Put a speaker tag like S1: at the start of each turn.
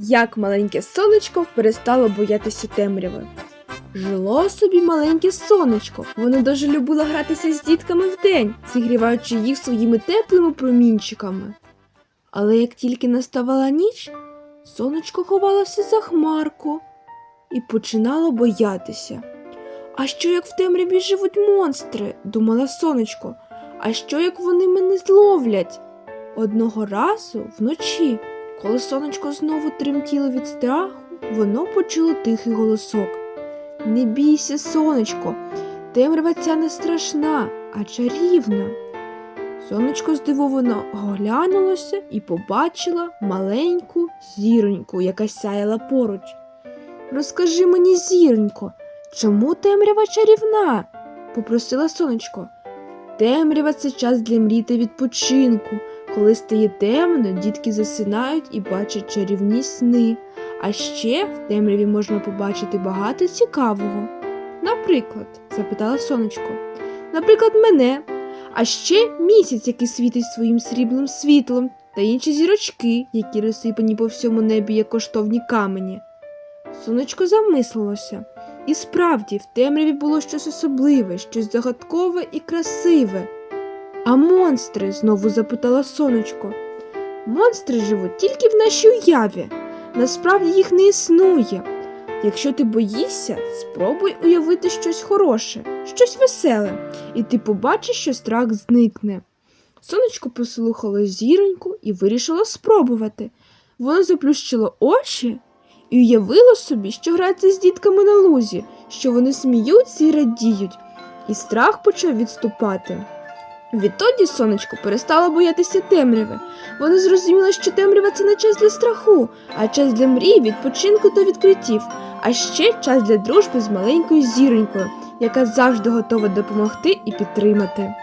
S1: Як маленьке сонечко перестало боятися темряви. Жило собі маленьке сонечко. Воно дуже любило гратися з дітками вдень, зігріваючи їх своїми теплими промінчиками. Але як тільки наставала ніч, сонечко ховалося за хмарку і починало боятися. А що як в темряві живуть монстри? думала сонечко. А що як вони мене зловлять? Одного разу вночі, коли сонечко знову тремтіло від страху, воно почуло тихий голосок. Не бійся, сонечко, темрява ця не страшна, а чарівна. Сонечко здивовано оглянулося і побачила маленьку зіроньку, яка сяяла поруч. Розкажи мені, зіронько, чому темрява чарівна? попросила сонечко. Темрява це час для мрій та відпочинку. Коли стає темно, дітки засинають і бачать чарівні сни. А ще в темряві можна побачити багато цікавого. Наприклад, запитала сонечко. Наприклад, мене. А ще місяць, який світить своїм срібним світлом, та інші зірочки, які розсипані по всьому небі, як коштовні камені. Сонечко замислилося. І справді в темряві було щось особливе, щось загадкове і красиве. А монстри? знову запитала сонечко. Монстри живуть тільки в нашій уяві. Насправді їх не існує. Якщо ти боїшся, спробуй уявити щось хороше, щось веселе, і ти побачиш, що страх зникне. Сонечко послухало зіроньку і вирішило спробувати. Воно заплющило очі і уявило собі, що грається з дітками на лузі, що вони сміються і радіють, і страх почав відступати. Відтоді сонечко перестало боятися темряви. Воно зрозуміло, що темрява це не час для страху, а час для мрій, відпочинку та відкриттів, а ще час для дружби з маленькою зіронькою, яка завжди готова допомогти і підтримати.